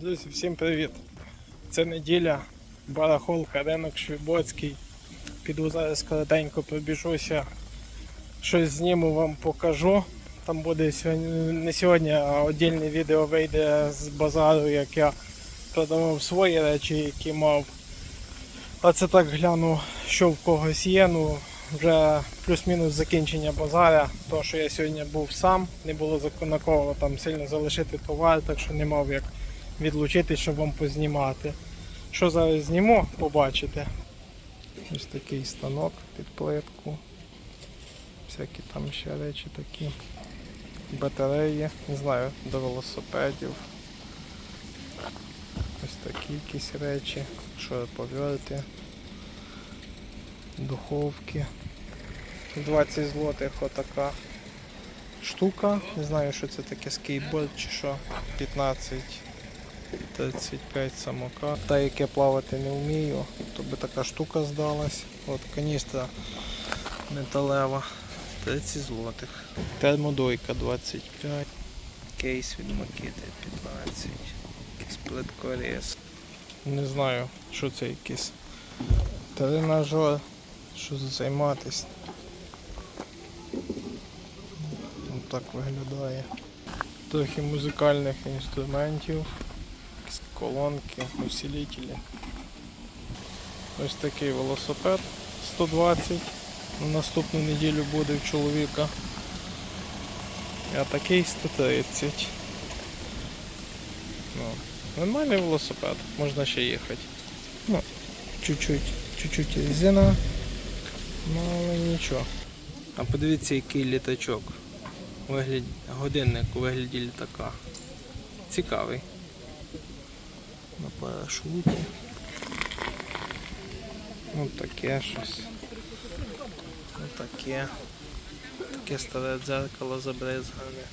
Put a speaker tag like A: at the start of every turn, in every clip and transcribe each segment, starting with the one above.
A: Друзі, всім привіт! Це неділя, барахолка, ринок Швібоцький. Піду зараз коротенько пробіжуся, щось зніму вам покажу. Там буде сьогодні, не сьогодні, а отдільне відео вийде з базару, як я продавав свої речі, які мав. А це так гляну, що в когось є. Ну, вже плюс-мінус закінчення базаря. То, що я сьогодні був сам, не було на кого там сильно залишити товар, так що не мав як відлучити, щоб вам познімати. Що зараз зніму, побачите. Ось такий станок під плитку. Всякі там ще речі такі. Батареї, не знаю, до велосипедів. Ось такі якісь речі, шуруповерти, духовки. 20 злотих отака штука. Не знаю, що це таке скейтборд чи що. 15 35 самокат. Та яке плавати не вмію, то би така штука здалась. От каністра металева 30 злотих. Термодойка 25. Кейс від Макіти 15. Якийсь плиткорез. Не знаю, що це якийсь тренажер. Що займатись. Ось так виглядає. Трохи музикальних інструментів, колонки, усилителі. Ось такий велосипед 120. На наступну неділю буде в чоловіка. А такий 130. Ну, нормальний велосипед, можна ще їхати. Ну, чуть-чуть, чуть-чуть резина. Ну, але нічого. А подивіться, який літачок. Вигляд... Годинник у вигляді літака. Цікавий. На парашуті. Ну таке щось. Ну таке. Таке старе дзеркало забризгане.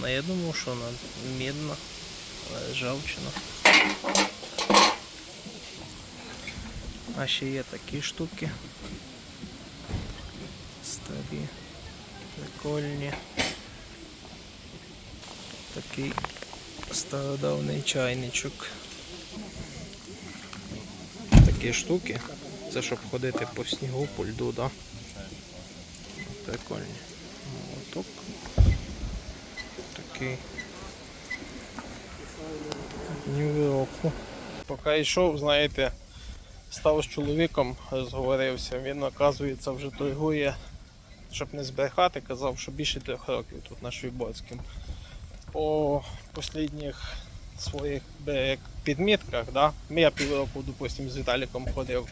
A: Ну, я думав, що вона мідна, але ржавчина. А ще є такі штуки. Старі, прикольні. Такий стародавний чайничок. Такі штуки. Це щоб ходити по снігу, по льду, да? Прикольні. Молоток. Такий. Нью-Йорку. Поки йшов, знаєте, став з чоловіком, розговорився. Він, оказується, вже торгує, щоб не збрехати, казав, що більше трьох років тут на Швейбоцькому. По останніх своїх підмітках, да? я півроку, допустим, з Віталіком ходив.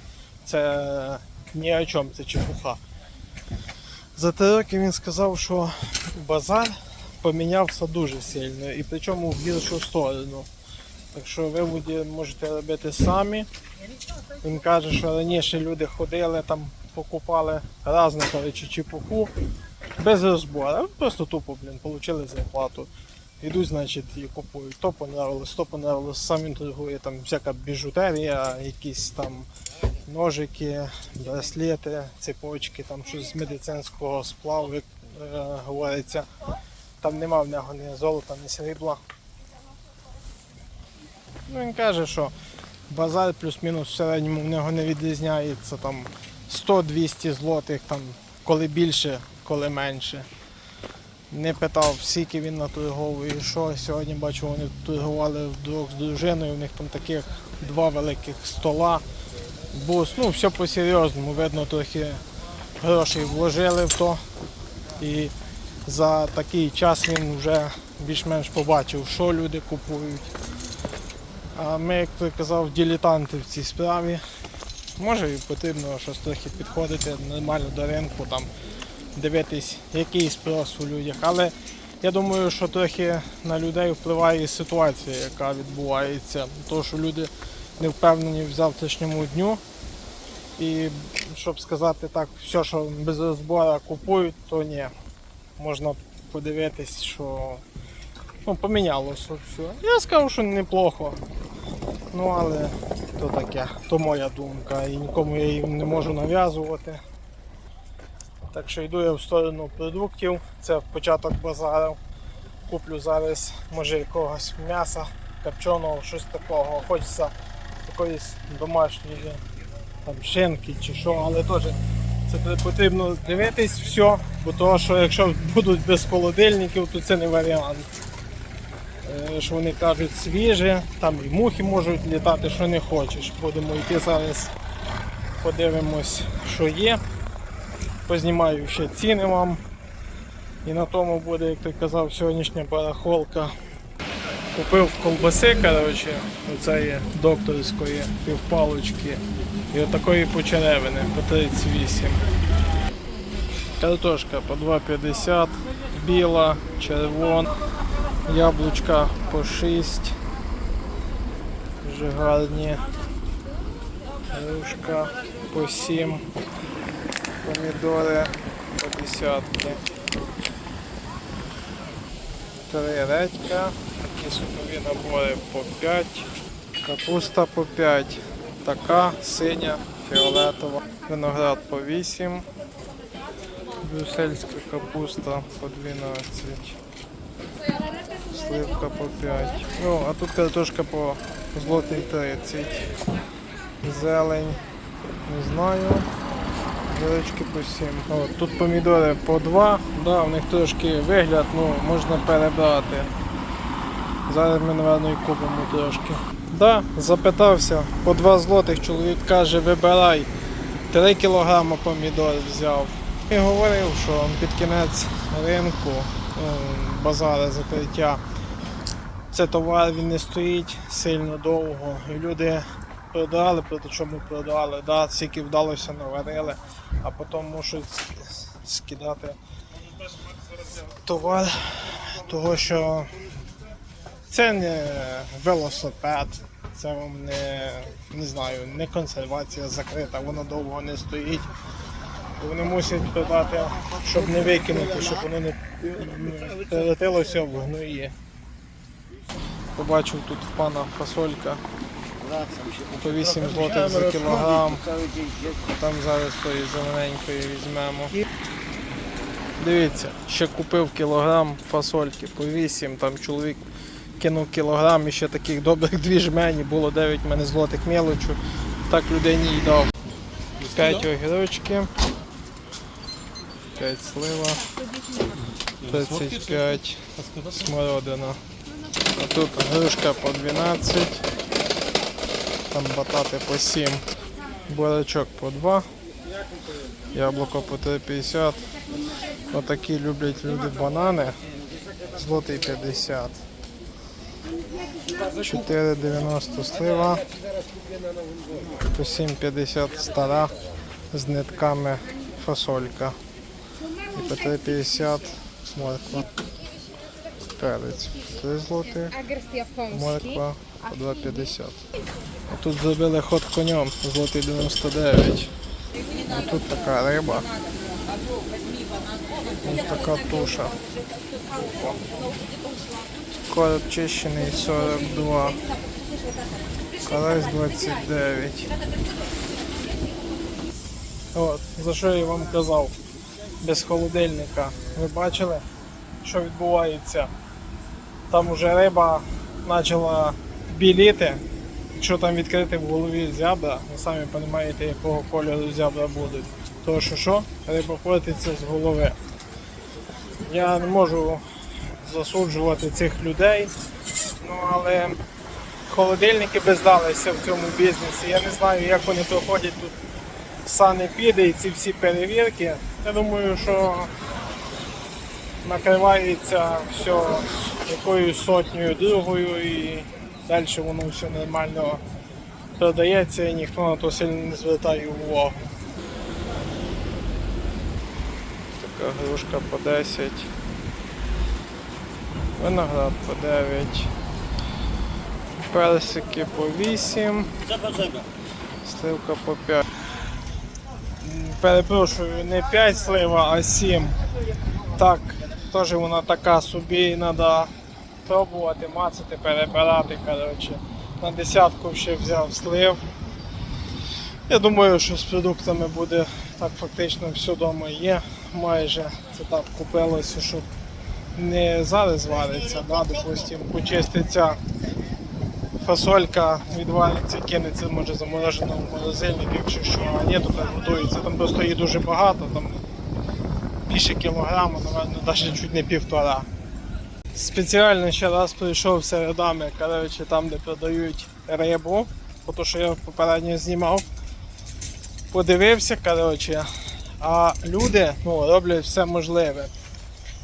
A: Це ні о чому, це чепуха. За три роки він сказав, що базар помінявся дуже сильно і причому в гіршу сторону. Так що виводі можете робити самі. Він каже, що раніше люди ходили там, покупали разну коротше, чепуху без розбору. Просто тупо, блін, отримали зарплату. Йдуть, значить, і купують. То понравилось, то понравилось, сам він торгує там всяка біжутерія, якісь там ножики, браслети, цепочки, там щось з медицинського сплаву, як е, говориться. Там нема в нього ні золота, ні срібла. Ну, він каже, що базар плюс-мінус в середньому в нього не відрізняється там 100-200 злотих, там, коли більше, коли менше. Не питав, скільки він наторговує що. Сьогодні бачу, вони торгували вдвох з дружиною, у них там таких два великих стола. Бус, ну все по-серйозному, видно, трохи грошей вложили в то. І за такий час він вже більш-менш побачив, що люди купують. А ми, як той казав, дилетанти в цій справі. Може і потрібно щось трохи підходити нормально до ринку, там, дивитись, який спрос у людях. Але я думаю, що трохи на людей впливає ситуація, яка відбувається. Тому що люди не впевнені в завтрашньому дню. І щоб сказати так, все, що без розбору купують, то ні. Можна подивитись, що ну, помінялося все. Я скажу, що неплохо. Ну але то таке, то моя думка. І нікому я їм не можу нав'язувати. Так що йду я в сторону продуктів. Це початок базару. Куплю зараз може якогось м'яса, копченого, щось такого. Хочеться якоїсь домашньої там, шинки чи що, але теж це потрібно дивитись все, бо того, що якщо будуть без холодильників, то це не варіант. Е, Що вони кажуть свіже, там і мухи можуть літати, що не хочеш. Будемо йти зараз, подивимось, що є. Познімаю ще ціни вам. І на тому буде, як ти казав, сьогоднішня барахолка. Купив ковбаси, коротше, оцеї докторської півпалочки і отакої почеревини по 38. Картошка по 2,50, біла, червона, яблучка по 6. Дуже гарні. Грушка по 7. Помідори по десятки. Три редька, такі супові набори по 5, капуста по 5, така синя, фіолетова, виноград по 8, брюссельська капуста по 12, сливка по 5. Ну, а тут картошка по злотий 30, зелень, не знаю. Гірочки по 7. От, тут помідори по 2, да, у них трошки вигляд, ну, можна перебрати. Зараз ми, напевно, і купимо трошки. Да, запитався, по 2 злотих чоловік каже, вибирай. 3 кілограма помідор взяв. І говорив, що під кінець ринку, ну, базара закриття, це товар він не стоїть сильно довго. І люди продали, проти чому продали, да, скільки вдалося наварили, а потім мусять скидати товар, того що це не велосипед, це вам не, не знаю, не консервація закрита, воно довго не стоїть. Вони мусять продати, щоб не викинути, щоб воно не не в гної. Побачив тут в пана фасолька по 8 злотих за кілограм. Там зараз тої зелененької візьмемо. Дивіться, ще купив кілограм фасольки по 8, там чоловік кинув кілограм і ще таких добрих дві жмені, було 9 в мене злотих мелочу. Так людині й дав. 5 огірочки, 5 слива, 35 смородина. А тут грушка по 12, там батати по 7, бурячок по 2, яблуко по 3,50. Отакі люблять люди банани. Злотий 50. 4,90 слива. По 7,50 стара з нитками фасолька. І по 3,50 морква. Перець 3 злотих. Морква по 2,50. А тут зробили ход конем, злотий 99. А тут така риба. Ось така туша. Короб чищений 42. Карась 29. От, за що я вам казав? Без холодильника. Ви бачили, що відбувається? Там уже риба почала біліти. Якщо там відкрити в голові зябра, ви самі розумієте, якого кольору зябра будуть. Тому що що? Риба портиться з голови. Я не можу засуджувати цих людей, ну але холодильники бездалися в цьому бізнесі. Я не знаю, як вони проходять тут санепіди і ці всі перевірки. Я думаю, що накривається все якоюсь сотнею другою і далі воно все нормально продається і ніхто на то сильно не звертає увагу. Така грушка по 10. Виноград по 9. Персики по 8. Сливка по 5. Перепрошую, не 5 слива, а 7. Так, теж вона така собі, треба пробувати, мацати, перебирати, коротше. на десятку ще взяв слив. Я думаю, що з продуктами буде так фактично все вдома є. Майже це так купилося, щоб не зараз вариться, да, допустимо, почиститься фасолька, відвалиться, кинеться, може заморожена в морозильник, якщо що, а ні, то готується. Там просто її дуже багато, там більше кілограма, напевно, навіть чуть не півтора. Спеціально ще раз прийшов рядами, коротше, там, де продають рибу, тому що я попередньо знімав. Подивився, коротше, а люди ну, роблять все можливе.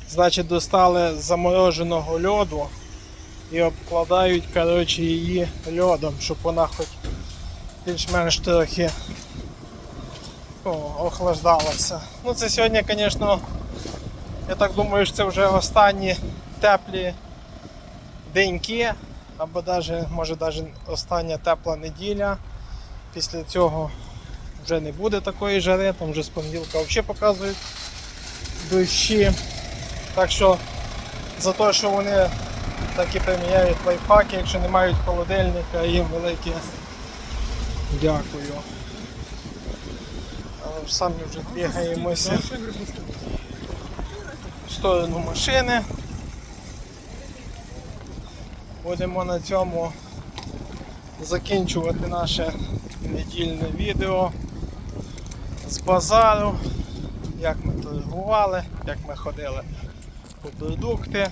A: Значить, достали замороженого льоду і обкладають коротше, її льодом, щоб вона хоч більш-менш трохи ну, охлаждалася. Ну це сьогодні, звісно, я так думаю, що це вже останні теплі деньки, або даже, може навіть остання тепла неділя. Після цього вже не буде такої жари, там вже з понеділка взагалі показують дощі. Так що за те, що вони так і приміняють лайфхаки, якщо не мають холодильника, їм велике дякую. Але самі вже бігаємося в сторону машини. Будемо на цьому закінчувати наше недільне відео з базару, як ми торгували, як ми ходили по продукти.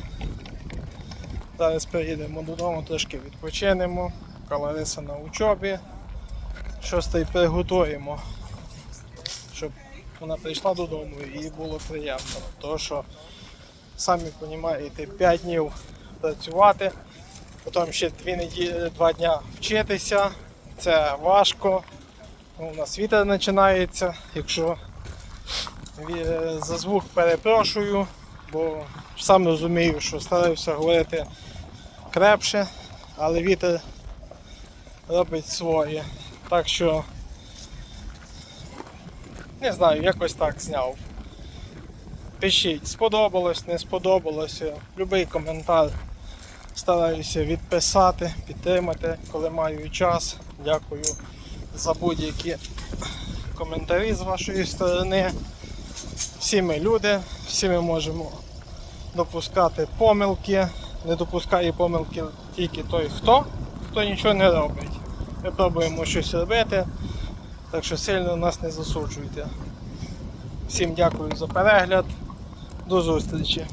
A: Зараз приїдемо додому, трошки відпочинемо, Калариса на учобі. Щось та й приготуємо, щоб вона прийшла додому і їй було приємно. Тому що, самі розумієте, 5 днів працювати, потім ще 2 неділі, 2 дня вчитися. Це важко. Ну, У нас вітер починається, якщо ві- за звук перепрошую, бо сам розумію, що стараюся говорити крепше, але вітер робить своє. Так що не знаю, якось так зняв. Пишіть, сподобалось, не сподобалося. Любий коментар стараюся відписати, підтримати, коли маю час. Дякую за будь-які коментарі з вашої сторони. Всі ми люди, всі ми можемо допускати помилки. Не допускає помилки тільки той, хто, хто нічого не робить. Ми пробуємо щось робити, так що сильно нас не засуджуйте. Всім дякую за перегляд. До зустрічі!